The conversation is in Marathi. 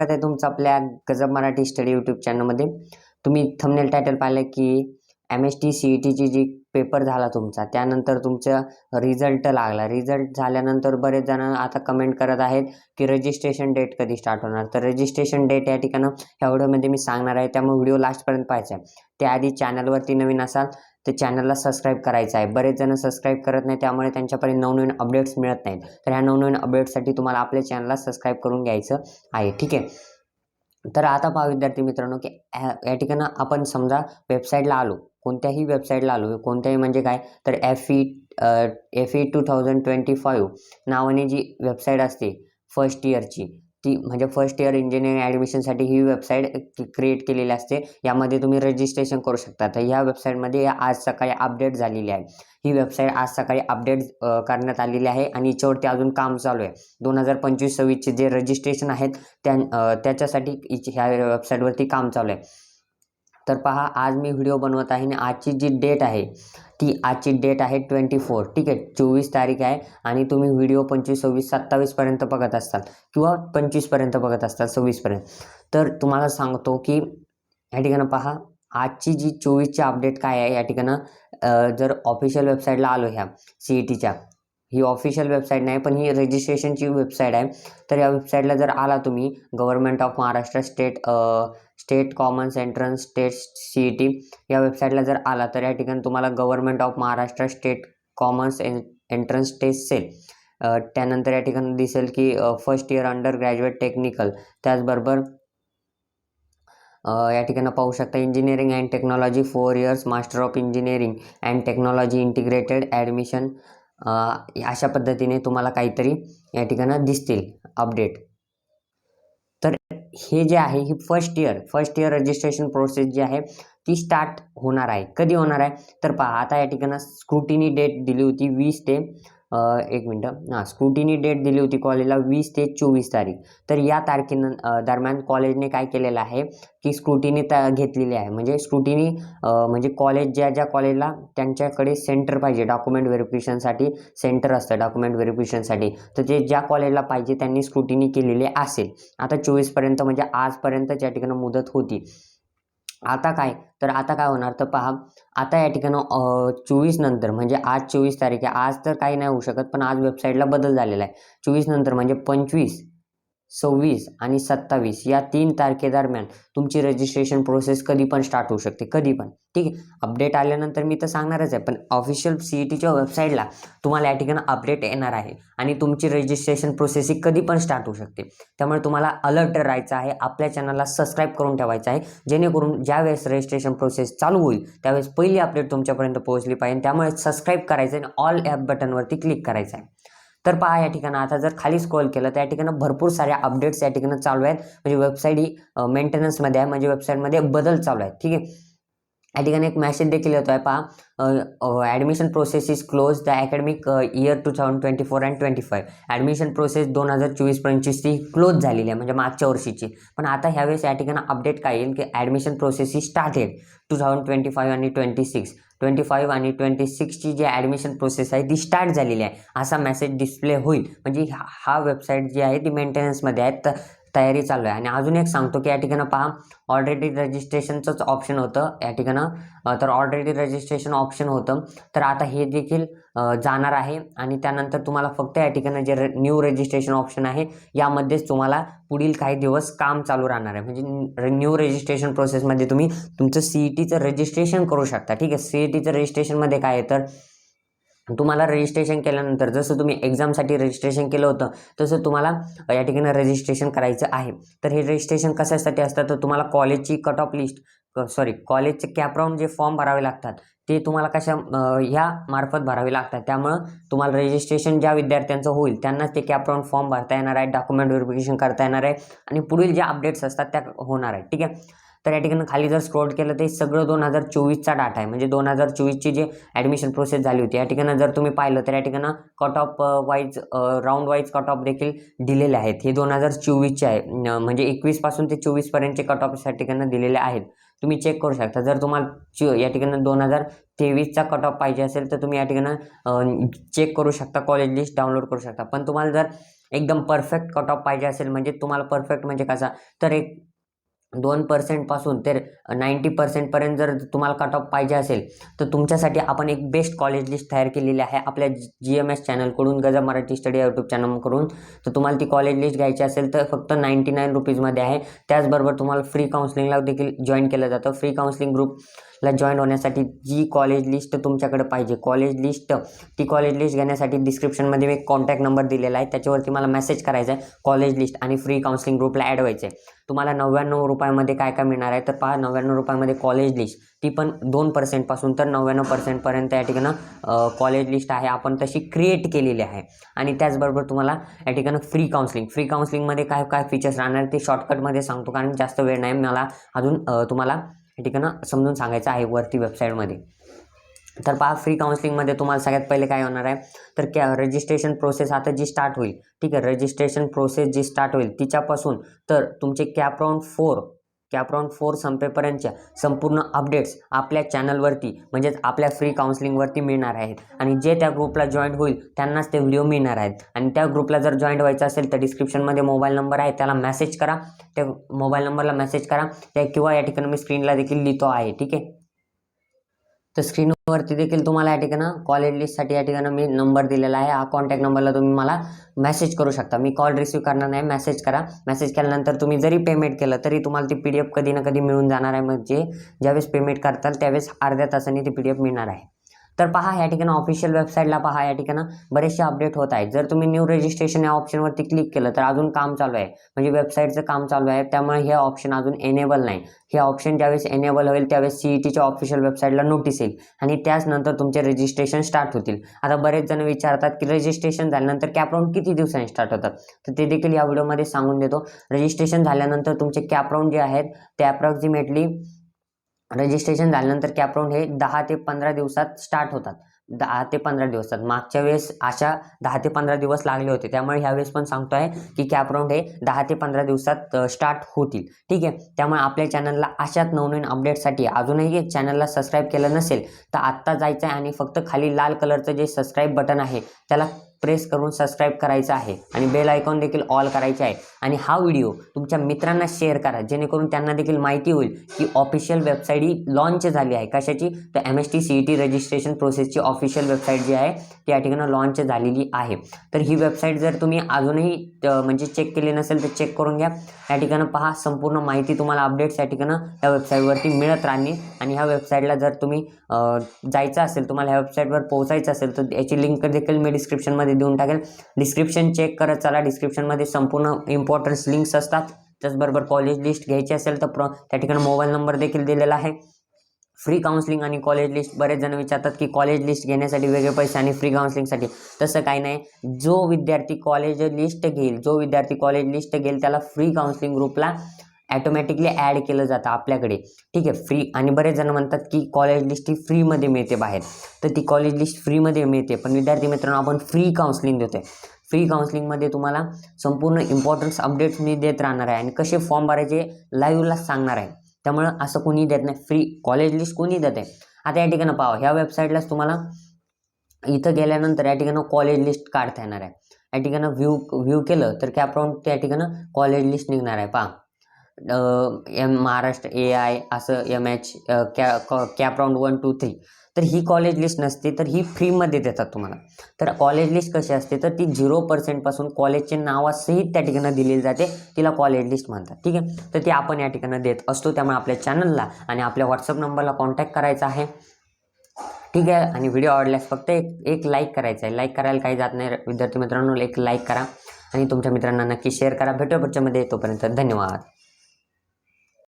स्वागत आहे तुमचं आपल्या गजब मराठी स्टडी यूट्यूब चॅनलमध्ये तुम्ही थंबनेल टायटल पाहिलं की M S T C E टीची जी पेपर झाला तुमचा त्यानंतर तुमचा रिझल्ट लागला. रिझल्ट झाल्यानंतर बरेच जण आता कमेंट करत आहेत की रजिस्ट्रेशन डेट कधी स्टार्ट होणार? तर रजिस्ट्रेशन डेट या ठिकाणं ह्या व्हिडिओमध्ये म्हणजे मी सांगणार आहे त्यामुळे व्हिडिओ लास्टपर्यंत पाहायचा आहे. त्याआधी चॅनलवरती नवीन असाल तर चॅनलला सबस्क्राईब करायचं आहे. बरेच जण सबस्क्राईब करत नाही त्यामुळे त्यांच्यापर्यंत नवनवीन अपडेट्स मिळत नाहीत. तर ह्या नवनवीन अपडेट्ससाठी तुम्हाला आपल्या चॅनलला सबस्क्राईब करून घ्यायचं आहे. ठीक आहे? तर आता पहा विद्यार्थी मित्रांनो की ह्या- या ठिकाणं आपण समजा वेबसाईटला आलो. कोणत्याही वेबसाईटला आलो. कोणत्याही म्हणजे काय? तर F E F E two thousand twenty five नावाने जी वेबसाईट असते फर्स्ट इयरची ती म्हणजे फर्स्ट इयर इंजिनिअरिंग ॲडमिशनसाठी ही वेबसाईट क्रिएट केलेली असते. यामध्ये तुम्ही रजिस्ट्रेशन करू शकता. तर ह्या वेबसाईटमध्ये आज सकाळी अपडेट झालेली आहे. ही वेबसाईट आज सकाळी अपडेट करण्यात आलेली आहे आणि याच्यावरती अजून काम चालू आहे. दोन हजार पंचवीस सव्वीसचे जे रजिस्ट्रेशन आहेत त्या त्याच्यासाठी ह्या वेबसाईटवरती काम चालू आहे. तर पहा आज मी व्हिडिओ बनवत आहे आणि आजची जी डेट आहे ती आजची डेट आहे ट्वेंटी फोर ठीक आहे? चोवीस तारीख आहे आणि तुम्ही व्हिडिओ पंचवीस सव्वीस सत्तावीसपर्यंत बघत असताल किंवा पंचवीसपर्यंत बघत असताल सव्वीसपर्यंत तर तुम्हाला सांगतो की या ठिकाणं पहा. आजची जी चोवीसची अपडेट काय आहे या ठिकाणं जर ऑफिशियल वेबसाईटला आलो ह्या सी ई टीच्या ही ऑफिशियल वेबसाईट नाही पण ही रजिस्ट्रेशनची वेबसाईट आहे. तर या वेबसाईटला जर आला तुम्ही government of Maharashtra state state commons entrance state C E T या वेबसाईटला जर आला तर या ठिकाणी तुम्हाला government of Maharashtra state commons N entrance test cell. त्यानंतर या ठिकाणी दिसेल की first year undergraduate technical त्याचबरोबर या ठिकाणी पाहू शकता engineering and technology four years master of engineering and technology integrated admission अशा पद्धतीने तुम्हाला काहीतरी या ठिकाणं दिसतील अपडेट हे जे आहे ही first year first year registration process जी आहे ती स्टार्ट होणार आहे. कधी होणार आहे? तर पहा आता या ठिकाणी स्क्रुटिनी डेट दिली होती वीस ते एक मिनटं. हां स्क्रुटिनी डेट दिली होती कॉलेजला वीस ते चोवीस तारीख. तर या तारखेनं दरम्यान कॉलेजने काय केलेलं आहे की स्क्रुटिनी त्या घेतलेली आहे. म्हणजे स्क्रुटिनी म्हणजे कॉलेज ज्या ज्या कॉलेजला त्यांच्याकडे सेंटर पाहिजे. डॉक्युमेंट व्हेरिफिकेशनसाठी सेंटर असतं डॉक्युमेंट व्हेरिफिकेशनसाठी तर ते ज्या कॉलेजला पाहिजे त्यांनी स्क्रुटिनी केलेली असेल. आता चोवीसपर्यंत म्हणजे आजपर्यंत या ठिकाणी मुदत होती. आता काय? तर आता काय होणार? तर पहा आता या ठिकाणं चोवीस नंतर म्हणजे आज चोवीस तारीख आहे. आज तर काही नाही होऊ शकत पण आज वेबसाईटला बदल झालेला आहे. चोवीस नंतर म्हणजे पंचवीस. सव्वीस आणि सत्तावीस या तीन तारखेदरम्यान तुमची रजिस्ट्रेशन प्रोसेस कधी पण स्टार्ट होऊ शकते कधी पण. ठीक आहे? अपडेट आल्यानंतर मी तर सांगणारच आहे पण ऑफिशियल सी ई टीच्या वेबसाईटला तुम्हाला या ठिकाणी अपडेट येणार आहे आणि तुमची रजिस्ट्रेशन प्रोसेस ही कधी पण स्टार्ट होऊ शकते. त्यामुळे तुम्हाला अलर्ट राहायचं आहे आपल्या चॅनलला सबस्क्राईब करून ठेवायचं आहे जेणेकरून ज्यावेळेस रजिस्ट्रेशन प्रोसेस चालू होईल त्यावेळेस पहिली अपडेट तुमच्यापर्यंत पोहोचली पाहिजे. त्यामुळे सबस्क्राईब करायचं आणि ऑल ॲप बटनवरती क्लिक करायचं आहे. तर पहा या ठिकाणी. आता जर खाली स्क्रॉल केलं तर या ठिकाणी भरपूर साऱ्या अपडेट्स या ठिकाणी चालू आहेत. म्हणजे वेबसाईट ही मेंटेनन्समध्ये आहे. म्हणजे वेबसाईटमध्ये बदल चालू आहेत. ठीक आहे? या ठिकाणी एक मॅसेज देखील येतो आहे पहा admission process is close the academic year two thousand twenty four and twenty five admission process दोन हजार चोवीस पंचवीसची क्लोज झालेली आहे म्हणजे मागच्या वर्षीची. पण आता ह्यावेळेस या ठिकाणी अपडेट काय येईल की ॲडमिशन प्रोसेस ही started two thousand twenty five आणि ट्वेंटी सिक्स ट्वेंटी फाईव्ह आणि ट्वेंटी सिक्सची जी ॲडमिशन प्रोसेस आहे ती स्टार्ट झालेली आहे. असा मेसेज डिस्प्ले होईल. म्हणजे हा- हा वेबसाईट जी आहे ती मेंटेनन्समध्ये आहे. तर तयारी चालू आहे. आणि अजून एक सांगतो की या ठिकाणं पहा ऑलरेडी रजिस्ट्रेशनचंच ऑप्शन होतं. या ठिकाणं तर ऑलरेडी रजिस्ट्रेशन ऑप्शन होतं. तर आता हे देखील जाणार आहे. आणि त्यानंतर तुम्हाला फक्त या ठिकाणं जे न्यू रजिस्ट्रेशन ऑप्शन आहे यामध्येच तुम्हाला पुढील काही दिवस काम चालू राहणार आहे. म्हणजे न्यू रजिस्ट्रेशन प्रोसेसमध्ये तुम्ही तुमचं सी ई टीचं रजिस्ट्रेशन करू शकता. ठीक आहे? सी ई टीचं रजिस्ट्रेशनमध्ये काय आहे? तर तुम्हाला रजिस्ट्रेशन केल्यानंतर जसं तुम्ही एक्झामसाठी रजिस्ट्रेशन केलं होतं तसं तुम्हाला या ठिकाणी रजिस्ट्रेशन करायचं आहे. तर हे रजिस्ट्रेशन कशासाठी असतं? तर तुम्हाला कॉलेजची कट ऑफ लिस्ट सॉरी कॉलेजचे कॅपराऊंड जे फॉर्म भरावे लागतात ते तुम्हाला कशा ह्या मार्फत भरावे लागतात. त्यामुळं तुम्हाला रजिस्ट्रेशन ज्या विद्यार्थ्यांचं होईल त्यांनाच ते कॅपराऊंड फॉर्म भरता येणार आहे डॉक्युमेंट व्हेरिफिकेशन करता येणार आहे आणि पुढील ज्या अपडेट्स असतात त्या होणार आहेत. ठीक आहे? तर या ठिकाणी खाली जर स्क्रोल केलं तर हे सगळं दोन हजार चोवीसचा डाटा आहे. म्हणजे दोन हजार चोवीसची जी ॲडमिशन प्रोसेस झाली होती या ठिकाणी जर तुम्ही पाहिलं तर या ठिकाणी cut off wise round wise cut off देखील दिलेले आहेत. हे दोन हजार चोवीसचे आहे. म्हणजे एकवीसपासून ते चोवीसपर्यंतचे कट ऑफ या ठिकाणी दिलेले आहेत. तुम्ही चेक करू शकता. जर तुम्हाला या ठिकाणी दोन हजार तेवीसचा कट ऑफ पाहिजे असेल तर तुम्ही या ठिकाणी चेक करू शकता. कॉलेज लिस्ट डाउनलोड करू शकता. पण तुम्हाला जर एकदम परफेक्ट कट ऑफ पाहिजे असेल म्हणजे तुम्हाला परफेक्ट म्हणजे कसा? तर एक दोन पर्सेंटपासून तर नाईंटी पर्सेंटपर्यंत जर तुम्हाला कट ऑफ पाहिजे असेल तर तुमच्यासाठी आपण एक बेस्ट कॉलेज लिस्ट तयार केलेली आहे आपल्या जी एम एस चॅनलकडून गजा मराठी स्टडी यूट्यूब चॅनलकडून तर तुम्हाला ती कॉलेज लिस्ट घ्यायची असेल तर फक्त नाईंटी नाईन रुपीजमध्ये आहे. त्याचबरोबर तुम्हाला फ्री काउन्सिलिंगला देखील जॉईन केलं जातं. फ्री काउन्सिलिंग ला जॉईन होण्यासाठी जी कॉलेज लिस्ट तुमच्याकडे पाहिजे. कॉलेज लिस्ट ती कॉलेज लिस्ट घेण्यासाठी डिस्क्रिप्शनमध्ये मी कॉन्टॅक्ट नंबर दिलेला आहे. त्याच्यावरती मला मेसेज करायचा आहे. कॉलेज लिस्ट आणि फ्री काउन्सिलिंग ग्रुपला ॲड व्हायचं आहे तुम्हाला नव्याण्णव रुपयामध्ये काय काय मिळणार आहे? तर पहा नव्याण्णव रुपयामध्ये कॉलेज लिस्ट ती पण दोन पर्सेंटपासून तर नव्याण्णव पर्सेंटपर्यंत या ठिकाणं कॉलेज लिस्ट आहे. आपण तशी क्रिएट केलेली आहे. आणि त्याचबरोबर तुम्हाला या ठिकाणं फ्री काउन्सिलिंग फ्री काउन्सिलिंगमध्ये काय काय फीचर्स राहणार ते शॉर्टकटमध्ये सांगतो कारण जास्त वेळ नाही. मला अजून तुम्हाला ठीक आहे ठिकाणं समजून सांगायचं आहे वरती वेबसाईटमध्ये तर पहा फ्री काउन्सिलिंगमध्ये तुम्हाला सगळ्यात पहिले काय होणार आहे? तर कॅ रजिस्ट्रेशन प्रोसेस आता जी स्टार्ट होईल ठीक आहे रजिस्ट्रेशन प्रोसेस जी स्टार्ट होईल तिच्यापासून तर तुमचे CAP round four CAP round four संपेपर्यंतच्या संपूर्ण अपडेट्स आपल्या चॅनलवरती म्हणजेच आपल्या फ्री काउन्सिलिंगवरती मिळणार आहेत. आणि जे त्या ग्रुपला जॉईंट होईल त्यांनाच ते व्हिडिओ मिळणार आहेत. आणि त्या ग्रुपला जर जॉईंट व्हायचं असेल तर डिस्क्रिप्शनमध्ये मोबाईल नंबर आहे त्याला मेसेज करा. त्या मोबाईल नंबरला मेसेज करा. त्या किंवा या ठिकाणी मी स्क्रीनला देखील लिहितो आहे ठीक आहे? तर स्क्रीनवरती देखील तुम्हाला या ठिकाणं कॉलेज लिस्टसाठी या ठिकाणं मी नंबर दिलेला आहे. हा कॉन्टॅक्ट नंबरला तुम्ही मला मेसेज करू शकता. मी कॉल रिसीव करणार नाही. मेसेज करा. मेसेज केल्यानंतर तुम्ही जरी पेमेंट केलं तरी तुम्हाला ती पी डी एफ कधी ना कधी मिळून जाणार आहे. म्हणजे ज्यावेळेस पेमेंट करताल त्यावेळेस अर्ध्या तासाने ती पी डी एफ मिळणार आहे. तर पहा या ठिकाणी ऑफिशियल वेबसाईटला पहा या ठिकाणं बरेचसे अपडेट होत आहेत. जर तुम्ही न्यू रजिस्ट्रेशन या ऑप्शनवरती क्लिक केलं तर अजून काम चालू आहे. म्हणजे वेबसाईटचं काम चालू आहे त्यामुळे हे ऑप्शन अजून एनेबल नाही. हे ऑप्शन ज्यावेळेस एनेबल होईल त्यावेळेस सी ई टीच्या ऑफिशियल वेबसाईटला नोटीस येईल. आणि त्याचनंतर तुमचे रजिस्ट्रेशन स्टार्ट होतील. आता बरेच जण विचारतात की रजिस्ट्रेशन झाल्यानंतर कॅपराऊंड किती दिवसांनी स्टार्ट होतात? तर ते देखील या व्हिडिओमध्ये सांगून देतो. रजिस्ट्रेशन झाल्यानंतर तुमचे कॅपराऊंड जे आहेत ते अप्रॉक्झिमेटली रजिस्ट्रेशन झाल्यानंतर कॅपराऊंड हे दहा ते पंधरा दिवसात स्टार्ट होतात. दहा ते पंधरा दिवसात. मागच्या वेळेस अशा दहा ते पंधरा दिवस लागले होते. त्यामुळे ह्यावेळेस पण सांगतो आहे की कॅपराऊंड हे दहा ते पंधरा दिवसात स्टार्ट होतील. ठीक आहे? त्यामुळे आपल्या चॅनलला अशाच नवनवीन अपडेटसाठी अजूनही चॅनलला सबस्क्राईब केलं नसेल तर आत्ता जायचं आहे आणि फक्त खाली लाल कलरचं जे सबस्क्राईब बटन आहे त्याला प्रेस करून सबस्क्राईब करायचं आहे आणि बेल आयकॉन देखील ऑल करायचे आहे. आणि हा व्हिडिओ तुमच्या मित्रांना शेअर करा जेणेकरून त्यांना देखील माहिती होईल की ऑफिशियल वेबसाईट ही लॉन्च झाली आहे. कशाची? तर M S T C E T registration प्रोसेसची ऑफिशियल वेबसाईट जी आहे ती या ठिकाणी लॉन्च झालेली आहे. तर ही वेबसाईट जर तुम्ही अजूनही म्हणजे चेक केली नसेल तर चेक करून घ्या. या ठिकाणं पहा संपूर्ण माहिती तुम्हाला अपडेट्स या ठिकाणं या वेबसाईटवरती मिळत राहणे. आणि ह्या वेबसाईटला जर तुम्ही जायचं असेल तुम्हाला ह्या वेबसाईटवर पोहोचायचं असेल तर याची लिंक देखील मी डिस्क्रिप्शनमध्ये देऊन टाकेल. डिस्क्रिप्शन चेक करत चला. डिस्क्रिप्शनमध्ये संपूर्ण इम्पॉर्टन्स लिंक्स असतात. त्याचबरोबर कॉलेज लिस्ट घ्यायची असेल तर प्र त्या ठिकाणी मोबाईल नंबर देखील दिलेला आहे. फ्री काउन्सिलिंग आणि कॉलेज लिस्ट बरेच जण विचारतात की कॉलेज लिस्ट घेण्यासाठी वेगळे पैसे आणि फ्री काउन्सिलिंगसाठी तसं काही नाही. जो विद्यार्थी कॉलेज लिस्ट घेईल जो विद्यार्थी कॉलेज लिस्ट घेईल त्याला फ्री काउन्सिलिंग ग्रुपला ॲटोमॅटिकली ॲड केलं जातं आपल्याकडे. ठीक आहे फ्री आणि बरेच जण म्हणतात की कॉलेज लिस्ट ही फ्रीमध्ये मिळते बाहेर. तर ती कॉलेज लिस्ट फ्रीमध्ये मिळते. पण विद्यार्थी मित्रांनो आपण फ्री काउन्सिलिंग आहे फ्री काउन्सिलिंगमध्ये तुम्हाला संपूर्ण इम्पॉर्टन्स अपडेट्स मी देत राहणार आहे. आणि कसे फॉर्म भरायचे लाईव्हला सांगणार आहे. त्यामुळं असं कोणी देत नाही. फ्री कॉलेज लिस्ट कोणी देत आहे आता या ठिकाणं पाहा. ह्या वेबसाईटलाच तुम्हाला इथं गेल्यानंतर या ठिकाणं कॉलेज लिस्ट काढता येणार आहे. या ठिकाणं व्ह्यू व्ह्यू केलं तर कॅपराऊंड त्या ठिकाणं कॉलेज लिस्ट निघणार आहे. पहा. एम महाराष्ट्र ए आय असं एम एच कॅ CAP round one two three. तर ही कॉलेज लिस्ट नसते तर ही फ्रीमध्ये देतात तुम्हाला. तर कॉलेज लिस्ट कशी असते तर ती झिरो पर्सेंटपासून कॉलेजचे नावासहित त्या ठिकाणी दिलेली जाते तिला कॉलेज लिस्ट म्हणतात. ठीक आहे? तर ती आपण या ठिकाणी देत असतो त्यामुळे आपल्या चॅनलला आणि आपल्या व्हॉट्सअप नंबरला कॉन्टॅक्ट करायचा आहे. ठीक आहे? आणि व्हिडिओ आवडल्यास फक्त एक एक लाईक करायचं आहे. लाईक करायला काही जात नाही विद्यार्थी मित्रांनो. एक लाईक करा आणि तुमच्या मित्रांना नक्की शेअर करा. भेटू पुढच्यामध्ये तोपर्यंत धन्यवाद.